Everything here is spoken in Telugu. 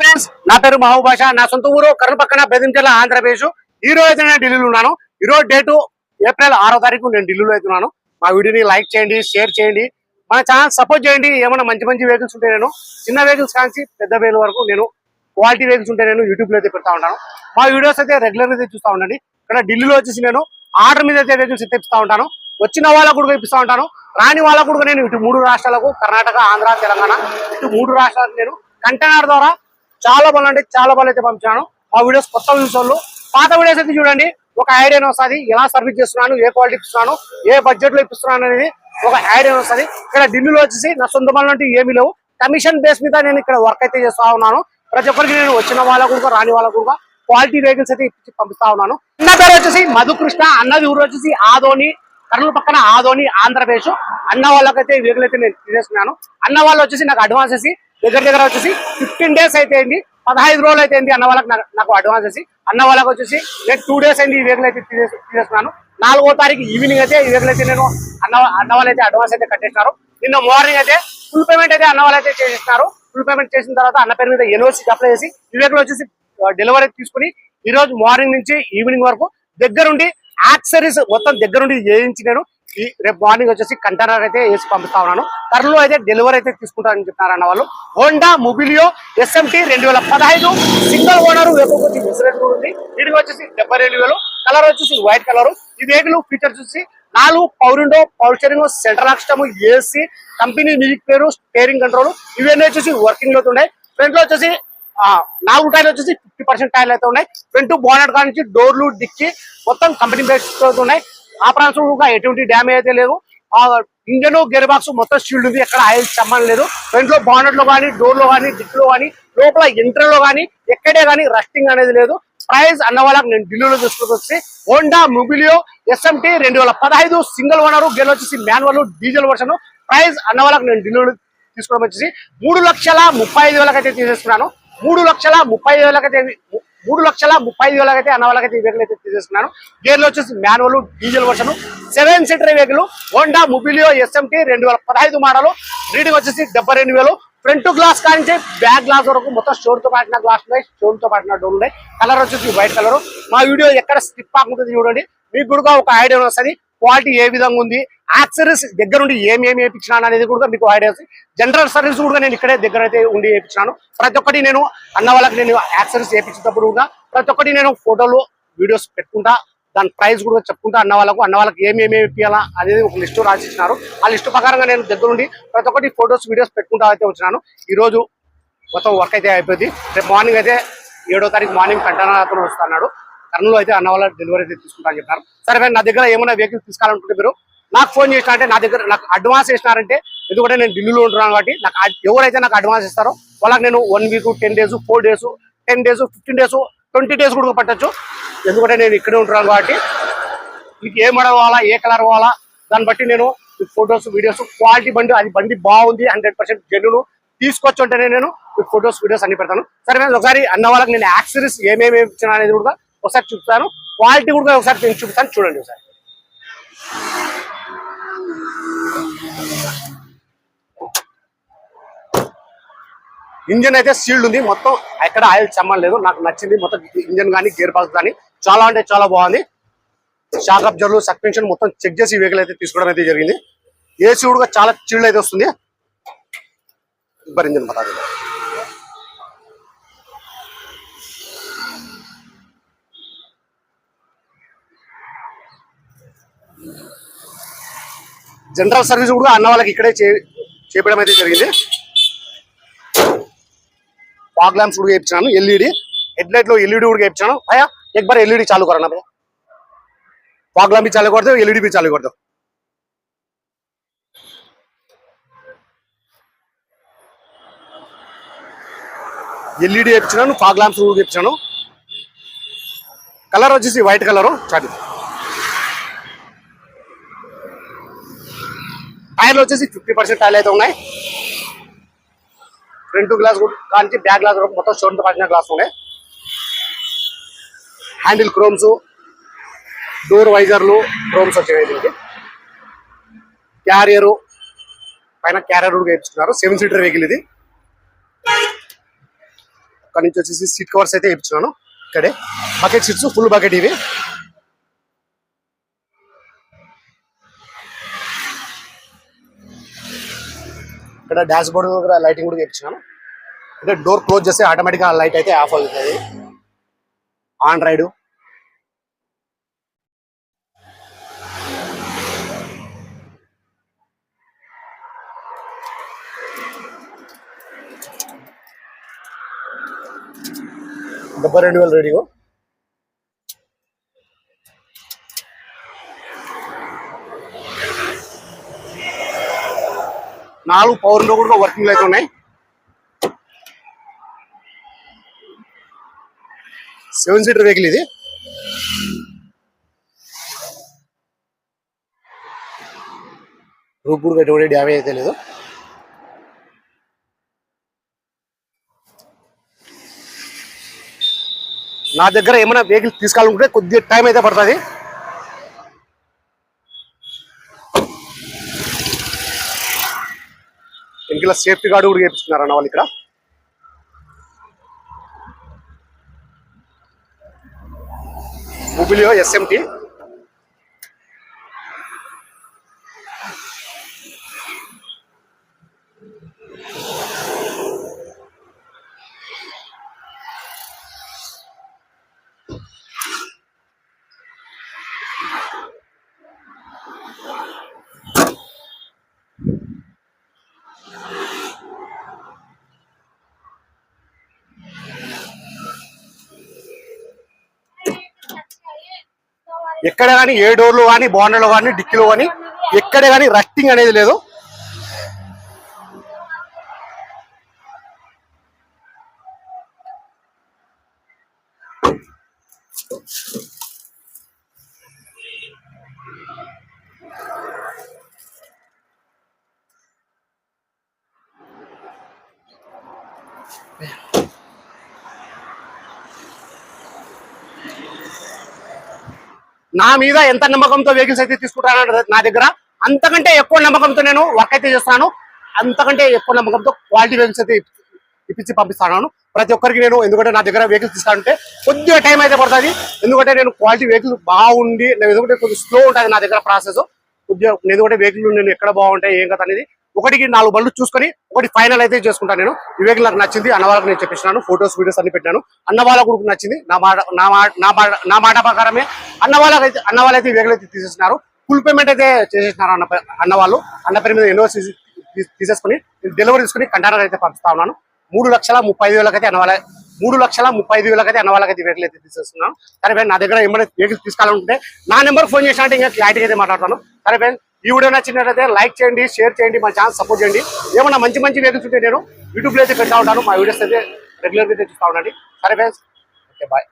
ఫ్రెండ్స్ నా పేరు మహబూబ్ నా సొంత ఊరు కర్ణ పక్కన బెదించల ఆంధ్రప్రదేశ్. ఈ రోజు అయితే నేను ఢిల్లీలో ఉన్నాను. ఈ రోజు డేటు ఏప్రిల్ ఆరో తారీఖు నేను ఢిల్లీలో అయితే ఉన్నాను. మా వీడియోని లైక్ చేయండి షేర్ చేయండి. మన ఛానల్ సపోర్ట్ చేయండి. ఏమైనా మంచి మంచి వెహికల్స్ ఉంటే నేను చిన్న వెహికల్స్ కాంచి పెద్ద వెహికల్ వరకు నేను క్వాలిటీ వెహికల్స్ ఉంటే నేను యూట్యూబ్లో అయితే పెడతా ఉంటాను. మా వీడియోస్ అయితే రెగ్యులర్ అయితే చూస్తూ ఉండండి. ఇక్కడ ఢిల్లీలో వచ్చేసి నేను ఆర్డర్ మీద అయితే వెహికల్స్ తెప్పిస్తూ ఉంటాను. వచ్చిన వాళ్ళకు కూడా ఇప్పిస్తూ ఉంటాను. రాని వాళ్ళకు కూడా నేను ఇటు మూడు రాష్ట్రాలకు కర్ణాటక ఆంధ్ర తెలంగాణ ఇటు మూడు రాష్ట్రాలకు నేను కంటైనర్ ద్వారా చాలా బాగా అంటే చాలా బాగా అయితే పంపించాను. ఆ వీడియోస్ కొత్త వ్యూస్ పాత వీడియోస్ అయితే చూడండి ఒక ఐడియా వస్తుంది ఎలా సర్వీస్ చేస్తున్నాను ఏ క్వాలిటీ ఇస్తున్నాను ఏ బడ్జెట్లో ఇప్పిస్తున్నాను అనేది ఒక ఐడియా వస్తుంది. ఇక్కడ ఢిల్లీలో వచ్చేసి నా సొంత పనులు ఏమీ లేవు. కమిషన్ బేస్ మీద నేను ఇక్కడ వర్క్ అయితే చేస్తా ఉన్నాను. ప్రతి ఒక్కరికి నేను వచ్చిన వాళ్ళ కూడా రాని వాళ్ళ కూడా క్వాలిటీ వెహికల్స్ అయితే ఇప్పించి పంపిస్తా ఉన్నాను. అన్న పేరు వచ్చేసి మధుకృష్ణ అన్నది ఊరు వచ్చేసి ఆదోని కర్నూలు పక్కన ఆదోని ఆంధ్రప్రదేశ్. అన్న వాళ్ళకైతే వెహికల్ అయితే నేను తీసేసుకున్నాను అన్న వాళ్ళు వచ్చేసి నాకు అడ్వాన్స్ వేసి దగ్గర దగ్గర వచ్చేసి ఫిఫ్టీన్ డేస్ అయితే అయింది పదహైదు రోజులు అయితే అయింది అన్న వాళ్ళకి నాకు- అడ్వాన్స్ వేసి అన్న వాళ్ళకి వచ్చేసి నేను టూ డేస్ అయింది ఈ వెహికల్ అయితే తీసేసు తీసేసుకున్నాను నాలుగో తారీఖు ఈవినింగ్ అయితే ఈ వెహికల్ అయితే నేను అన్న అన్న వాళ్ళు అయితే అడ్వాన్స్ అయితే కట్టేసినారు. నిన్న మార్నింగ్ అయితే ఫుల్ పేమెంట్ అయితే అన్న వాళ్ళు అయితే చేసేసినారు. ఫుల్ పేమెంట్ చేసిన తర్వాత అన్న పేరు మీద ఎన్ఓసీకి అప్లై చేసి ఈ వెహికల్ వచ్చేసి డెలివరీ తీసుకుని ఈ రోజు మార్నింగ్ నుంచి ఈవినింగ్ వరకు దగ్గరుండి యాక్సరీస్ మొత్తం దగ్గరుండి చేయించి నేను రేపు మార్నింగ్ వచ్చేసి కంటైనర్ అయితే వేసి పంపిస్తా ఉన్నాను. కర్నూలు అయితే డెలివరీ అయితే తీసుకుంటారని చెప్తున్నారు వాళ్ళు. హోండా మొబిలియో ఎస్ఎంటి రెండు వేల పదహైదు. సింగల్ ఓనర్ వచ్చి ఇన్సూరెన్స్ కూడా ఉంది. వీడికి వచ్చేసి డెబ్బై రెండు వేలు. కలర్ వచ్చేసి వైట్ కలర్ ఈ వెహికల్ ఫీచర్స్ వచ్చి నాలుగు పౌరిండో window power steering central system AC company music పేరు స్టేరింగ్ కంట్రోల్ ఇవన్నీ వచ్చేసి వర్కింగ్లో ఉన్నాయి. ఫ్రంట్లో వచ్చేసి ఆ, నాలుగు టైర్లు వచ్చేసి ఫిఫ్టీ పర్సెంట్ టైర్లు అయితే ఉన్నాయి. ఫ్రంట్ బోనట్ కాడ నుంచి డోర్లు డిక్కి మొత్తం కంపెనీ బేస్ ఉన్నాయి. ఆ ప్రాంతంలో ఎటువంటి డ్యామేజ్ అయితే లేదు ఆ ఇంజన్ గేర్ బాక్స్ మొత్తం షీల్డ్ ఉంది. ఎక్కడ ఆయిల్ చమ్మని లేదు. ఫ్రంట్లో లో లో కానీ డోర్లో కానీ డిక్లో కానీ లోపల ఎంట్రీ లో కానీ ఎక్కడే కానీ రస్టింగ్ అనేది లేదు. ప్రైజ్ అన్న వాళ్ళకి నేను ఢిల్లీలో తీసుకొచ్చి హోండా మొబిలియో ఎస్ఎంటి రెండు వేల పదహైదు సింగిల్ ఓనర్ గేర్ వచ్చేసి మాన్యువల్ డీజిల్ వర్షన్. ప్రైజ్ అన్న వాళ్ళకి నేను ఢిల్లీలో తీసుకోవడం వచ్చేసి మూడు లక్షల ముప్పై ఐదు వేలకైతే తీసేసుకున్నాను. మూడు లక్షల ముప్పై ఐదు వేలకైతే మూడు లక్షల ముప్పై ఐదు వేలకైతే అన్న వాళ్ళకైతే ఈ వెహికల్ అయితే తీసేసుకున్నాను. గేర్లు వచ్చేసి manual diesel version seven seater vehicle Honda Mobilio SMT రెండు వేల పదహైదు మోడల్ రీడింగ్ వచ్చేసి డెబ్బై రెండు వేలు. ఫ్రంట్ గ్లాస్ కానించి బ్యాక్ గ్లాస్ వరకు మొత్తం స్టోర్తో పాటిన గ్లాస్ ఉన్నాయి స్టోన్తో పాటిన డోర్ ఉన్నాయి. కలర్ వచ్చేసి వైట్ కలర్ మా వీడియో ఎక్కడ స్కిప్ ఆకుంటుంది చూడండి. మీకు కూడా ఒక ఐడియా వస్తుంది క్వాలిటీ ఏ విధంగా ఉంది యాక్సరీస్ దగ్గర ఉండి ఏమి వేయించినాను అనేది కూడా మీకు ఐడియా జనరల్ సర్వీస్ కూడా నేను ఇక్కడే దగ్గర అయితే ఉండి వేయించినాను. ప్రతి ఒక్కటి నేను అన్న వాళ్ళకి నేను యాక్సరీస్ వేయించేటప్పుడు కూడా ప్రతి ఒక్కటి నేను ఫోటోలు వీడియోస్ పెట్టుకుంటా దాని ప్రైస్ కూడా చెప్పుకుంటా అన్న వాళ్ళకు అన్న వాళ్ళకి ఏమేమి వేయించాలా అనేది ఒక లిస్టు రాసిచ్చినారు. ఆ లిస్టు ప్రకారంగా నేను దగ్గర ఉండి ప్రతి ఒక్కటి ఫొటోస్ వీడియోస్ పెట్టుకుంటా అయితే వచ్చినాను. ఈ రోజు మొత్తం వర్క్ అయితే అయిపోయింది. రేపు మార్నింగ్ అయితే ఏడో తారీఖు మార్నింగ్ కంటైనర్ వస్తున్నాడు కర్నూలు అయితే అన్న వాళ్ళ డెలివరీ అయితే తీసుకుంటా అని చెప్పారు సరే నా దగ్గర ఏమైనా వెహికల్ తీసుకోవాలనుకుంటే మీరు నాకు ఫోన్ చేసిన అంటే నా దగ్గర నాకు అడ్వాన్స్ ఇచ్చినారంటే ఎందుకంటే నేను ఢిల్లీలో ఉంటున్నాను కాబట్టి నాకు ఎవరైతే నాకు అడ్వాన్స్ ఇస్తారో వాళ్ళకి నేను one week ten days four days ten days fifteen days twenty days కూడా పట్టచ్చు. ఎందుకంటే నేను ఇక్కడే ఉంటున్నాను కాబట్టి మీకు ఏ మోడల్ కావాలా ఏ కలర్ కావాలా దాన్ని బట్టి నేను మీకు ఫొటోస్ వీడియోస్ క్వాలిటీ బండి అది బండి బాగుంది హండ్రెడ్ పర్సెంట్ జెన్యును తీసుకొచ్చి ఉంటేనే నేను మీకు ఫొటోస్ వీడియోస్ అన్ని పెడతాను. సరే ఒకసారి అన్న వాళ్ళకి నేను యాక్సరీస్ ఏమేమి ఇచ్చిన అనేది కూడా ఒకసారి చూపుతాను క్వాలిటీ కూడా ఒకసారి నేను చూపుతాను చూడండి ఒకసారి. ఇంజన్ అయితే సీల్డ్ ఉంది. మొత్తం ఎక్కడ ఆయిల్ చెమ్మం లేదు. నాకు నచ్చింది. మొత్తం ఇంజన్ కానీ గేర్ బాక్స్ కానీ చాలా అంటే చాలా బాగుంది. షాక్ అబ్జర్లు సస్పెన్షన్ మొత్తం చెక్ చేసి వెహికల్ అయితే తీసుకోవడం అయితే జరిగింది. ఏసీ కూడా చాలా చీల్డ్ అయితే వస్తుంది. ఇంజన్ బతా జనరల్ సర్వీస్ కూడా అన్న వాళ్ళకి ఇక్కడే చేపడం అయితే జరిగింది. ఫాగ్ ల్యాంప్స్ కూడా చేయించాను ఎల్ఈడి. హెడ్ లైట్లో ఎల్ఈడి కూడా చేయించాను. భయా ఎక్బర్ ఎల్ఈడి చాలు కరనా భయా ఫాగ్ ల్యాంప్ చాలు కొడతావు ఎల్ఈడి బి చాలు కొడతావు. ఎల్ఈడి చేయించాను ఫాగ్ ల్యాంప్స్ కూడా చేయించాను. కలర్ వచ్చేసి వైట్ కలరు చాటి టైర్లు వచ్చేసి ఫిఫ్టీ పర్సెంట్ టైర్లు అయితే ఉన్నాయి. ఫ్రంట్ గ్లాస్ కూడా కానీ బ్యాక్ గ్లాస్ మొత్తం స్టోన్తో పడిన గ్లాస్ ఉన్నాయి. హ్యాండిల్ క్రోమ్స్ డోర్ వైజర్లు క్రోమ్స్ వచ్చేవి దీనికి. క్యారియర్ పైన క్యారియర్ కూడా వేయించుకున్నారు. సెవెన్ సీటర్ వెహికల్ ఇది. అక్కడ నుంచి వచ్చేసి సీట్ కవర్స్ అయితే వేయించున్నాను ఇక్కడే. బకెట్ సీట్స్ ఫుల్ బకెట్ ఇవి. ఇక్కడ డాష్ బోర్డ్ కూడా లైటింగ్ కూడా ఇప్పించాను అంటే డోర్ క్లోజ్ చేస్తే ఆటోమేటిక్గా లైట్ అయితే ఆఫ్ అవుతుంది. ఆన్ రైడ్ డెబ్బై రెండు వేల రేడియో నాలుగు పవర్లో కూడా వర్కింగ్ అయితే ఉన్నాయి. సెవెన్ సీటర్ వెహికల్ ఇది. రూప్ కూడా ఎటువంటి డ్యామేజ్ అయితే లేదు. నా దగ్గర ఏమైనా వెహికల్ తీసుకోవాలనుకుంటే కొద్దిగా టైం అయితే పడుతుంది. ప్లస్ సేఫ్టీ గార్డు కూడా చేపిస్తున్నారు అన్న వాళ్ళు ఇక్కడ? Mobilio SMT. ఎక్కడ కానీ ఏ డోర్లు కానీ బాండర్లు కానీ డిక్కీలో కానీ ఎక్కడ కానీ రట్టింగ్ అనేది లేదు. నా మీద ఎంత నమ్మకంతో వెహికల్స్ అయితే తీసుకుంటాను నా దగ్గర అంతకంటే ఎక్కువ నమ్మకంతో నేను వర్క్ అయితే చేస్తాను అంతకంటే ఎక్కువ నమ్మకంతో క్వాలిటీ వెహికల్స్ అయితే ఇప్పించి పంపిస్తాను ప్రతి ఒక్కరికి నేను ఎందుకంటే నా దగ్గర వెహికల్స్ తీసుకుంటే కొద్దిగా టైం అయితే పడుతుంది. ఎందుకంటే నేను క్వాలిటీ వెహికల్ బాగుండి ఎందుకంటే కొంచెం స్లో ఉంటుంది నా దగ్గర ప్రాసెస్ కొద్దిగా ఎందుకంటే వెహికల్ నేను ఎక్కడ బాగుంటాయి ఏం కదా అనేది ఒకటికి నాలుగు బళ్ళు చూసుకొని ఒకటి ఫైనల్ అయితే చేసుకుంటాను నేను. ఈ వెహికల్ నాకు నచ్చింది అన్న వాళ్ళకి నేను చెప్పిస్తున్నాను ఫొటోస్ వీడియోస్ అన్ని పెట్టాను అన్న వాళ్ళ నచ్చింది నా మాట నా మాట నా మాట నా మాట ప్రకారమే అన్న వాళ్ళకైతే అన్న వాళ్ళైతే ఈ అయితే తీసేసినారు ఫుల్ పేమెంట్ అయితే చేసేసినారు అన్న అన్న వాళ్ళు. అన్న పేరు మీద ఎన్నో తీసేసుకుని డెలివరీ తీసుకుని కంటైనర్ అయితే పంపిస్తా ఉన్నాను. మూడు లక్షల ముప్పై ఐదు వేలకైతే అన్న వాళ్ళ మూడు లక్షల ముప్పై ఐదు వేలకైతే అన్న వాళ్ళకైతే వెహికల్ అయితే తీసేస్తున్నాను. సరే నా దగ్గర ఏమైనా వెహికల్ తీసుకోవాలనుకుంటే నా నెంబర్ ఫోన్ చేసినట్టు ఇంకా క్లారిటీ అయితే మాట్లాడతాను. సరే ఫ్రెండ్ ఈ వీడియో నచ్చినట్లయితే లైక్ చేయండి షేర్ చేయండి మా ఛానల్ సపోర్ట్ చేయండి. ఏమన్నా మంచి మంచి వెహికల్స్ ఉంటే నేను యూట్యూబ్లో అయితే పెడతా ఉంటాను. మా వీడియోస్ అయితే రెగ్యులర్గా అయితే చూస్తూ ఉండండి. సరే ఫ్రెండ్స్ ఓకే బాయ్